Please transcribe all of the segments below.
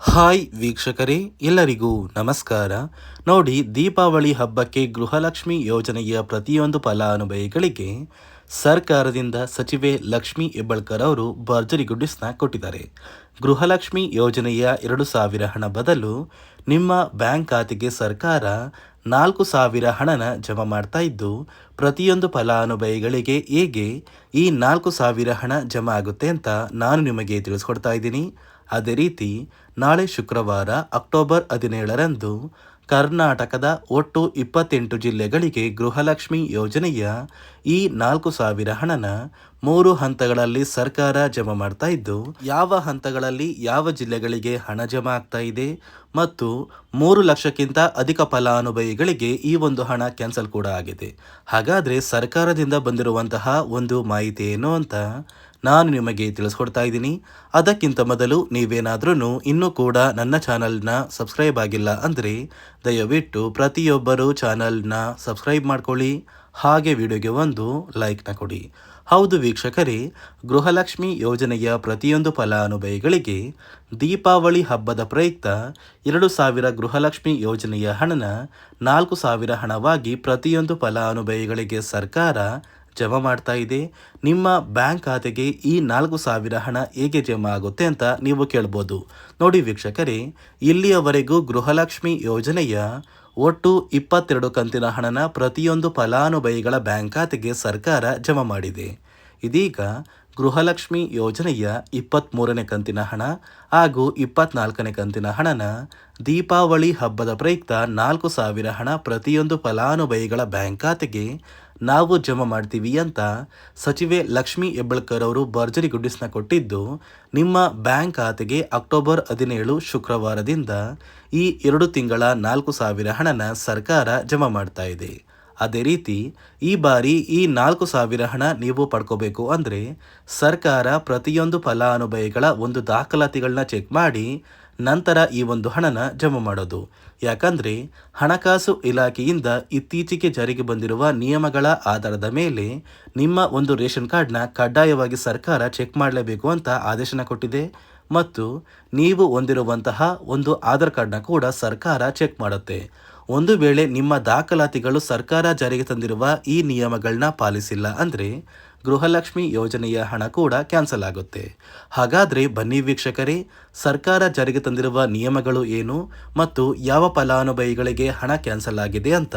Hi ವೀಕ್ಷಕರೇ, ಎಲ್ಲರಿಗೂ ನಮಸ್ಕಾರ. ನೋಡಿ, ದೀಪಾವಳಿ ಹಬ್ಬಕ್ಕೆ ಗೃಹಲಕ್ಷ್ಮಿ ಯೋಜನೆಯ ಪ್ರತಿಯೊಂದು ಫಲಾನುಭವಿಗಳಿಗೆ ಸರ್ಕಾರದಿಂದ ಸಚಿವೆ ಲಕ್ಷ್ಮಿ ಹೆಬ್ಬಳ್ಕರ್ ಅವರು ಭರ್ಜರಿ ಗುಡ್ಡಿಸ್ನ ಕೊಟ್ಟಿದ್ದಾರೆ. ಗೃಹಲಕ್ಷ್ಮಿ ಯೋಜನೆಯ ಎರಡು ಸಾವಿರ ಹಣ ಬದಲು ನಿಮ್ಮ ಬ್ಯಾಂಕ್ ಖಾತೆಗೆ ಸರ್ಕಾರ ನಾಲ್ಕು ಸಾವಿರ ಹಣನ ಜಮಾ ಮಾಡ್ತಾ ಇದ್ದು, ಪ್ರತಿಯೊಂದು ಫಲಾನುಭವಿಗಳಿಗೆ ಹೇಗೆ ಈ ನಾಲ್ಕು ಸಾವಿರ ಹಣ ಜಮಾ ಆಗುತ್ತೆ ಅಂತ ನಾನು ನಿಮಗೆ ತಿಳಿಸ್ಕೊಡ್ತಾ ಇದ್ದೀನಿ. ಅದೇ ರೀತಿ ನಾಳೆ ಶುಕ್ರವಾರ, ಅಕ್ಟೋಬರ್ ಹದಿನೇಳರಂದು ಕರ್ನಾಟಕದ ಒಟ್ಟು ಇಪ್ಪತ್ತೆಂಟು ಜಿಲ್ಲೆಗಳಿಗೆ ಗೃಹಲಕ್ಷ್ಮಿ ಯೋಜನೆಯ ಈ ನಾಲ್ಕು ಸಾವಿರ ಹಣನ ಮೂರು ಹಂತಗಳಲ್ಲಿ ಸರ್ಕಾರ ಜಮಾ ಮಾಡ್ತಾ ಇದ್ದು, ಯಾವ ಹಂತಗಳಲ್ಲಿ ಯಾವ ಜಿಲ್ಲೆಗಳಿಗೆ ಹಣ ಜಮಾ ಆಗ್ತಾ ಇದೆ ಮತ್ತು ಮೂರು ಲಕ್ಷಕ್ಕಿಂತ ಅಧಿಕ ಫಲಾನುಭವಿಗಳಿಗೆ ಈ ಒಂದು ಹಣ ಕ್ಯಾನ್ಸಲ್ ಕೂಡ ಆಗಿದೆ. ಹಾಗಾದರೆ ಸರ್ಕಾರದಿಂದ ಬಂದಿರುವಂತಹ ಒಂದು ಮಾಹಿತಿ ಏನು ಅಂತ ನಾನು ನಿಮಗೆ ತಿಳಿಸ್ಕೊಡ್ತಾ ಇದ್ದೀನಿ. ಅದಕ್ಕಿಂತ ಮೊದಲು ನೀವೇನಾದ್ರೂ ಇನ್ನೂ ಕೂಡ ನನ್ನ ಚಾನಲ್ನ ಸಬ್ಸ್ಕ್ರೈಬ್ ಆಗಿಲ್ಲ ಅಂದರೆ ದಯವಿಟ್ಟು ಪ್ರತಿಯೊಬ್ಬರು ಚಾನಲ್ನ ಸಬ್ಸ್ಕ್ರೈಬ್ ಮಾಡ್ಕೊಳ್ಳಿ. ಹಾಗೆ ವಿಡಿಯೋಗೆ ಒಂದು ಲೈಕ್ನ ಕೊಡಿ. ಹೌದು ವೀಕ್ಷಕರೇ, ಗೃಹಲಕ್ಷ್ಮಿ ಯೋಜನೆಯ ಪ್ರತಿಯೊಂದು ಫಲಾನುಭವಿಗಳಿಗೆ ದೀಪಾವಳಿ ಹಬ್ಬದ ಪ್ರಯುಕ್ತ ಎರಡು ಸಾವಿರ ಗೃಹಲಕ್ಷ್ಮಿ ಯೋಜನೆಯ ಹಣನ ನಾಲ್ಕು ಸಾವಿರ ಹಣವಾಗಿ ಪ್ರತಿಯೊಂದು ಫಲಾನುಭವಿಗಳಿಗೆ ಸರ್ಕಾರ ಜಮಾ ಮಾಡ್ತಾ ಇದೆ. ನಿಮ್ಮ ಬ್ಯಾಂಕ್ ಖಾತೆಗೆ ಈ ನಾಲ್ಕು ಸಾವಿರ ಹಣ ಹೇಗೆ ಜಮಾ ಆಗುತ್ತೆ ಅಂತ ನೀವು ಕೇಳ್ಬೋದು. ನೋಡಿ ವೀಕ್ಷಕರೇ, ಇಲ್ಲಿಯವರೆಗೂ ಗೃಹಲಕ್ಷ್ಮಿ ಯೋಜನೆಯ ಒಟ್ಟು ಇಪ್ಪತ್ತೆರಡು ಕಂತಿನ ಹಣನ ಪ್ರತಿಯೊಂದು ಫಲಾನುಭವಿಗಳ ಬ್ಯಾಂಕ್ ಖಾತೆಗೆ ಸರ್ಕಾರ ಜಮಾ ಮಾಡಿದೆ. ಇದೀಗ ಗೃಹಲಕ್ಷ್ಮಿ ಯೋಜನೆಯ ಇಪ್ಪತ್ತ್ಮೂರನೇ ಕಂತಿನ ಹಣ ಹಾಗೂ ಇಪ್ಪತ್ನಾಲ್ಕನೇ ಕಂತಿನ ಹಣನ ದೀಪಾವಳಿ ಹಬ್ಬದ ಪ್ರಯುಕ್ತ ನಾಲ್ಕು ಸಾವಿರ ಹಣ ಪ್ರತಿಯೊಂದು ಫಲಾನುಭವಿಗಳ ಬ್ಯಾಂಕ್ ಖಾತೆಗೆ ನಾವು ಜಮಾ ಮಾಡ್ತೀವಿ ಅಂತ ಸಚಿವೆ ಲಕ್ಷ್ಮಿ ಹೆಬ್ಬಳ್ಕರ್ ಅವರು ಭರ್ಜರಿ ಗುಡ್ಡಿಸ್ನ ಕೊಟ್ಟಿದ್ದು, ನಿಮ್ಮ ಬ್ಯಾಂಕ್ ಖಾತೆಗೆ ಅಕ್ಟೋಬರ್ ಹದಿನೇಳು ಶುಕ್ರವಾರದಿಂದ ಈ ಎರಡು ತಿಂಗಳ ನಾಲ್ಕು ಸಾವಿರ ಹಣನ ಸರ್ಕಾರ ಜಮಾ ಮಾಡ್ತಾ ಇದೆ. ಅದೇ ರೀತಿ ಈ ಬಾರಿ ಈ ನಾಲ್ಕು ಸಾವಿರ ಹಣ ನೀವು ಪಡ್ಕೋಬೇಕು ಅಂದರೆ ಸರ್ಕಾರ ಪ್ರತಿಯೊಂದು ಫಲಾನುಭವಿಗಳ ಒಂದು ದಾಖಲಾತಿಗಳನ್ನ ಚೆಕ್ ಮಾಡಿ ನಂತರ ಈ ಒಂದು ಹಣನ ಜಮಾ ಮಾಡೋದು. ಯಾಕಂದರೆ ಹಣಕಾಸು ಇಲಾಖೆಯಿಂದ ಇತ್ತೀಚೆಗೆ ಜಾರಿಗೆ ಬಂದಿರುವ ನಿಯಮಗಳ ಆಧಾರದ ಮೇಲೆ ನಿಮ್ಮ ಒಂದು ರೇಷನ್ ಕಾರ್ಡ್ನ ಕಡ್ಡಾಯವಾಗಿ ಸರ್ಕಾರ ಚೆಕ್ ಮಾಡಲೇಬೇಕು ಅಂತ ಆದೇಶನ ಕೊಟ್ಟಿದೆ. ಮತ್ತು ನೀವು ಹೊಂದಿರುವಂತಹ ಒಂದು ಆಧಾರ್ ಕಾರ್ಡ್ನ ಕೂಡ ಸರ್ಕಾರ ಚೆಕ್ ಮಾಡುತ್ತೆ. ಒಂದು ವೇಳೆ ನಿಮ್ಮ ದಾಖಲಾತಿಗಳು ಸರ್ಕಾರ ಜಾರಿಗೆ ತಂದಿರುವ ಈ ನಿಯಮಗಳನ್ನ ಪಾಲಿಸಿಲ್ಲ ಅಂದರೆ ಗೃಹಲಕ್ಷ್ಮಿ ಯೋಜನೆಯ ಹಣ ಕೂಡ ಕ್ಯಾನ್ಸಲ್ ಆಗುತ್ತೆ. ಹಾಗಾದರೆ ಬನ್ನಿ ವೀಕ್ಷಕರೇ, ಸರ್ಕಾರ ಜಾರಿಗೆ ತಂದಿರುವ ನಿಯಮಗಳು ಏನು ಮತ್ತು ಯಾವ ಫಲಾನುಭವಿಗಳಿಗೆ ಹಣ ಕ್ಯಾನ್ಸಲ್ ಆಗಿದೆ ಅಂತ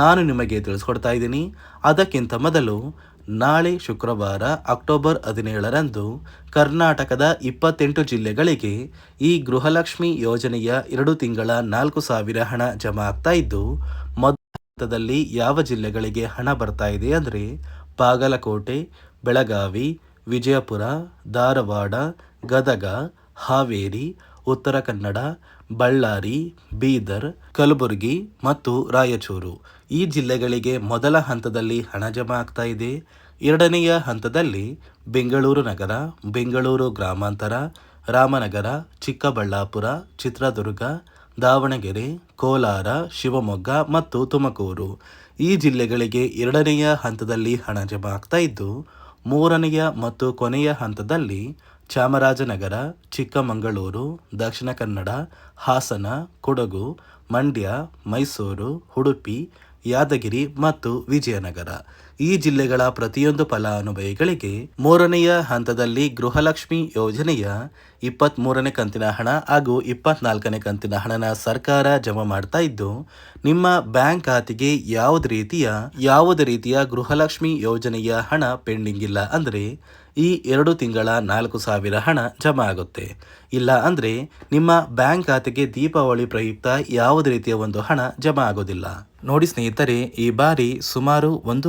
ನಾನು ನಿಮಗೆ ತಿಳಿಸ್ಕೊಡ್ತಾ ಇದ್ದೀನಿ. ಅದಕ್ಕಿಂತ ಮೊದಲು ನಾಳೆ ಶುಕ್ರವಾರ ಅಕ್ಟೋಬರ್ ಹದಿನೇಳರಂದು ಕರ್ನಾಟಕದ ಇಪ್ಪತ್ತೆಂಟು ಜಿಲ್ಲೆಗಳಿಗೆ ಈ ಗೃಹಲಕ್ಷ್ಮಿ ಯೋಜನೆಯ ಎರಡು ತಿಂಗಳ ನಾಲ್ಕು ಸಾವಿರ ಹಣ ಜಮಾ ಆಗ್ತಾ ಇದ್ದು, ಮೊದಲ ಯಾವ ಜಿಲ್ಲೆಗಳಿಗೆ ಹಣ ಬರ್ತಾ ಇದೆ ಅಂದರೆ ಬಾಗಲಕೋಟೆ, ಬೆಳಗಾವಿ, ವಿಜಯಪುರ, ಧಾರವಾಡ, ಗದಗ, ಹಾವೇರಿ, ಉತ್ತರ ಕನ್ನಡ ಬಳ್ಳಾರಿ, ಬೀದರ್, ಕಲಬುರಗಿ ಮತ್ತು ರಾಯಚೂರು. ಈ ಜಿಲ್ಲೆಗಳಿಗೆ ಮೊದಲ ಹಂತದಲ್ಲಿ ಹಣ ಜಮಾ ಆಗ್ತಾ ಇದೆ. ಎರಡನೆಯ ಹಂತದಲ್ಲಿ ಬೆಂಗಳೂರು ನಗರ, ಬೆಂಗಳೂರು ಗ್ರಾಮಾಂತರ, ರಾಮನಗರ, ಚಿಕ್ಕಬಳ್ಳಾಪುರ, ಚಿತ್ರದುರ್ಗ, ದಾವಣಗೆರೆ, ಕೋಲಾರ, ಶಿವಮೊಗ್ಗ ಮತ್ತು ತುಮಕೂರು. ಈ ಜಿಲ್ಲೆಗಳಿಗೆ ಎರಡನೆಯ ಹಂತದಲ್ಲಿ ಹಣ ಜಮಾ ಆಗ್ತಾ ಇದ್ದು, ಮೂರನೆಯ ಮತ್ತು ಕೊನೆಯ ಹಂತದಲ್ಲಿ ಚಾಮರಾಜನಗರ ಚಿಕ್ಕಮಗಳೂರು ದಕ್ಷಿಣ ಕನ್ನಡ ಹಾಸನ ಕೊಡಗು ಮಂಡ್ಯ ಮೈಸೂರು ಉಡುಪಿ ಯಾದಗಿರಿ ಮತ್ತು ವಿಜಯನಗರ. ಈ ಜಿಲ್ಲೆಗಳ ಪ್ರತಿಯೊಂದು ಫಲಾನುಭವಿಗಳಿಗೆ ಮೂರನೆಯ ಹಂತದಲ್ಲಿ ಗೃಹಲಕ್ಷ್ಮಿ ಯೋಜನೆಯ ಇಪ್ಪತ್ತ್ ಮೂರನೇ ಕಂತಿನ ಹಣ ಹಾಗೂ ಇಪ್ಪತ್ನಾಲ್ಕನೇ ಕಂತಿನ ಹಣನ ಸರ್ಕಾರ ಜಮಾ ಮಾಡ್ತಾ ಇದ್ದು, ನಿಮ್ಮ ಬ್ಯಾಂಕ್ ಖಾತೆಗೆ ಯಾವುದೇ ರೀತಿಯ ಯಾವುದೇ ರೀತಿಯ ಗೃಹಲಕ್ಷ್ಮಿ ಯೋಜನೆಯ ಹಣ ಪೆಂಡಿಂಗ್ ಇಲ್ಲ ಅಂದರೆ ಈ ಎರಡು ತಿಂಗಳ ನಾಲ್ಕು ಸಾವಿರ ಹಣ ಜಮಾ ಆಗುತ್ತೆ. ಇಲ್ಲ ಅಂದರೆ ನಿಮ್ಮ ಬ್ಯಾಂಕ್ ಖಾತೆಗೆ ದೀಪಾವಳಿ ಪ್ರಯುಕ್ತ ಯಾವುದೇ ರೀತಿಯ ಒಂದು ಹಣ ಜಮಾ ಆಗೋದಿಲ್ಲ. ನೋಡಿ ಸ್ನೇಹಿತರೆ, ಈ ಬಾರಿ ಸುಮಾರು ಒಂದು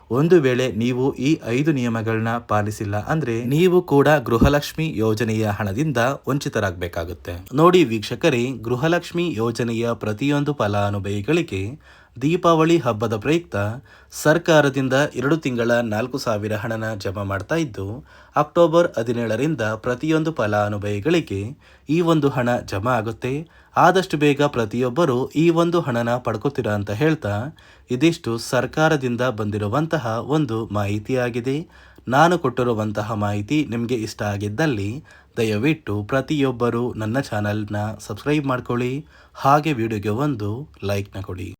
ಒಂದು ವೇಳೆ ನೀವು ಈ ಐದು ನಿಯಮಗಳನ್ನ ಪಾಲಿಸಿಲ್ಲ ಅಂದ್ರೆ ನೀವು ಕೂಡ ಗೃಹಲಕ್ಷ್ಮಿ ಯೋಜನೆಯ ಹಣದಿಂದ ವಂಚಿತರಾಗಬೇಕಾಗುತ್ತೆ. ನೋಡಿ ವೀಕ್ಷಕರೇ, ಗೃಹಲಕ್ಷ್ಮಿ ಯೋಜನೆಯ ಪ್ರತಿಯೊಂದು ಫಲಾನುಭವಿಗಳಿಗೆ ದೀಪಾವಳಿ ಹಬ್ಬದ ಪ್ರಯುಕ್ತ ಸರ್ಕಾರದಿಂದ ಎರಡು ತಿಂಗಳ ನಾಲ್ಕು ಸಾವಿರ ಹಣನ ಜಮಾ ಮಾಡ್ತಾ ಇದ್ದು, ಅಕ್ಟೋಬರ್ ಹದಿನೇಳರಿಂದ ಪ್ರತಿಯೊಂದು ಫಲಾನುಭವಿಗಳಿಗೆ ಈ ಒಂದು ಹಣ ಜಮಾ ಆಗುತ್ತೆ. ಆದಷ್ಟು ಬೇಗ ಪ್ರತಿಯೊಬ್ಬರು ಈ ಒಂದು ಹಣನ ಪಡ್ಕೋತೀರಾ ಅಂತ ಹೇಳ್ತಾ ಇದಿಷ್ಟು ಸರ್ಕಾರದಿಂದ ಬಂದಿರುವಂತಹ ಒಂದು ಮಾಹಿತಿಯಾಗಿದೆ. ನಾನು ಕೊಟ್ಟಿರುವಂತಹ ಮಾಹಿತಿ ನಿಮಗೆ ಇಷ್ಟ ಆಗಿದ್ದಲ್ಲಿ ದಯವಿಟ್ಟು ಪ್ರತಿಯೊಬ್ಬರು ನನ್ನ ಚಾನಲ್ನ ಸಬ್ಸ್ಕ್ರೈಬ್ ಮಾಡ್ಕೊಳ್ಳಿ. ಹಾಗೆ ವಿಡಿಯೋಗೆ ಒಂದು ಲೈಕ್ನ ಕೊಡಿ.